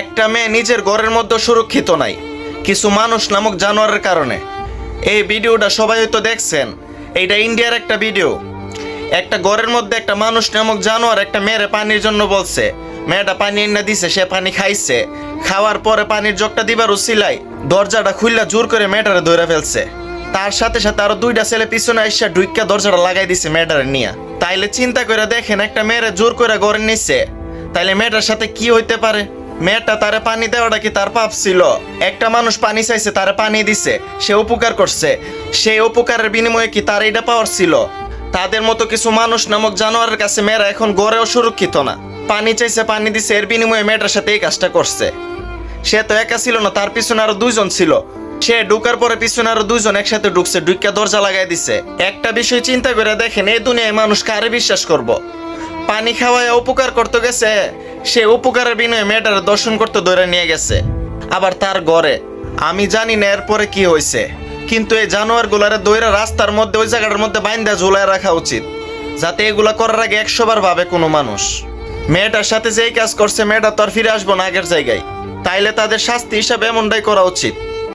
একটা মেয়ে নিজের ঘরের মধ্যে সুরক্ষিত নাই, কিছু মানুষ নামক জানোয়ারের কারণে। এই ভিডিওটা সবাই হয়তো দেখছেন। এইটা ইন্ডিয়ার একটা ভিডিও। একটা ঘরের মধ্যে একটা মানুষ নামক জানোয়ার একটা মেয়েরে পানির জন্য বলছে। মেয়েটা পানি এনে দিছে, সে পানি খাইছে। খাওয়ার পরে পানির জগটা দিবার উসিলাই দরজাটা খুললা জোর করে মেয়েটারে ধরে ফেলছে। তার সাথে সাথে আরও দুইটা ছেলে পিছনে আইসা ঢুইকা দরজাটা লাগাই দিছে মেয়েটারে নিয়ে। তাইলে চিন্তা করে দেখেন একটা মেয়েরে জোর করে ঘরে নিচ্ছে তাইলে মেয়েটার সাথে কি হইতে পারে? মেয়েটা তারে পানি দেওয়াটা কি তার পাপ ছিল? একটা মানুষ পানি চাইছে, তারে পানি দিছে, সে উপকার করছে। সেই উপকারের বিনিময়ে কি তার এটা পাওয়ার ছিল? তাদের মতো কিছু মানুষ নামক জানোয়ারের কাছে মেয়েরা এখন গড়েও সুরক্ষিত না। পানি চাইছে, পানি দিছে, এর বিনিময়ে মেয়েটার সাথে এই কাজটা করছে। সে তো একা ছিল না, তার পিছনে আরও দুইজন ছিল। সে ঢুকার পরে পিছনে আরও দুইজন একসাথে ঢুকছে ঢুকা দরজা লাগাই দিছে। একটা বিষয় চিন্তা করে দেখেন, এই দুনিয়ায় মানুষ কারে বিশ্বাস করব। পানি খাওয়ায় উপকার করতে গেছে সে উপকারের বিনয়ে মেয়েটার দর্শন করতে ধরে নিয়ে গেছে। আবার তার ঘরে। আমি জানি না এরপরে কি হয়েছে। কিন্তু এই জানোয়ার গুলারে দৈরা রাস্তার মধ্যে, ওই জায়গাটার মধ্যে বাইন্দা ঝুলায় রাখা উচিত। যাতে এগুলা করার আগে একশোবার ভাবে কোনো মানুষ। মেয়েটার সাথে যেই কাজ করছে, মেয়েটা তো আর ফিরে আসব না আগের জায়গায়। তাইলে তাদের শাস্তি হিসাবে এমনটাই করা উচিত।